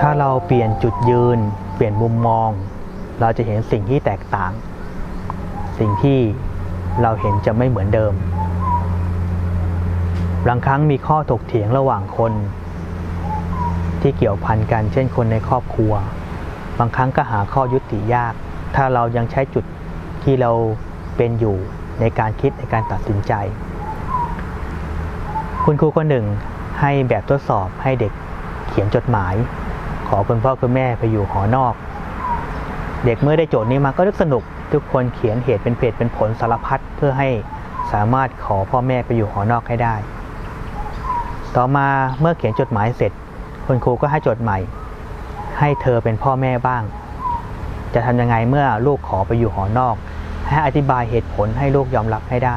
ถ้าเราเปลี่ยนจุดยืน เปลี่ยนมุมมอง เราจะเห็นสิ่งที่แตกต่าง สิ่งที่เราเห็นจะไม่เหมือนเดิมบางครั้งมีข้อถกเถียงระหว่างคน ที่เกี่ยวพันกัน เช่นคนในครอบครัว บางครั้งก็หาข้อยุติยาก ถ้าเรายังใช้จุดที่เราเป็นอยู่ในการคิดในการตัดสินใจ คุณครูคนหนึ่งให้แบบทดสอบให้เด็กเขียนจดหมาย ขอคุณพ่อคุณแม่ไปอยู่หอนอก เด็กเมื่อได้โจทย์นี้มาก็นึกสนุก ทุกคนเขียนเหตุเป็นเพจเป็นผลสารพัดเพื่อให้สามารถขอพ่อแม่ไปอยู่หอนอกให้ได้ ต่อมาเมื่อเขียนจดหมายเสร็จ คุณครูก็ให้จทย์ใหม่ ให้เธอเป็นพ่อแม่บ้าง จะทำยังไงเมื่อลูกขอไปอยู่หอนอก ให้อธิบายเหตุผลให้ลูกยอมรับให้ได้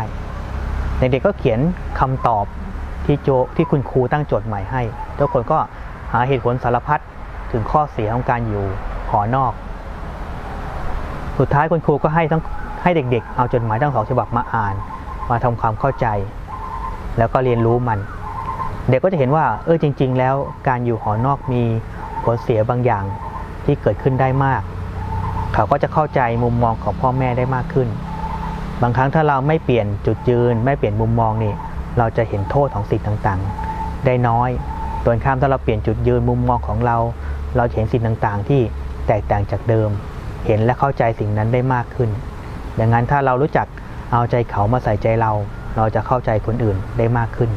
เด็กๆก็เขียนคำตอบที่โจที่คุณครูตั้งโจทย์ใหม่ให้ ทุกคนก็หาเหตุผลสารพัด ถึงข้อเสียของการอยู่หอนอก สุดท้ายคุณครูก็ให้ทั้งให้เด็กๆ เอาจดหมายทั้งสองฉบับมาอ่าน มาทำความเข้าใจ แล้วก็เรียนรู้มัน เด็กก็จะเห็นว่าเออจริง ๆ แล้วการอยู่หอนอกมีผลเสียบางอย่างที่เกิดขึ้นได้มาก เขาก็จะเข้าใจมุมมองของพ่อแม่ได้มากขึ้น บางครั้งถ้าเราไม่เปลี่ยนจุดยืน ไม่เปลี่ยนมุมมองนี่เราจะเห็นโทษของสิ่งต่างๆ ได้น้อยตรงข้ามถ้าเราเปลี่ยนจุดยืนมุมมองของเรา เราเห็นสิ่งต่างๆ ที่แตกต่างจากเดิม เห็นและเข้าใจสิ่งนั้นได้มากขึ้น ดังนั้นถ้าเรารู้จักเอาใจเขามาใส่ใจเรา เราจะเข้าใจคนอื่นได้มากขึ้น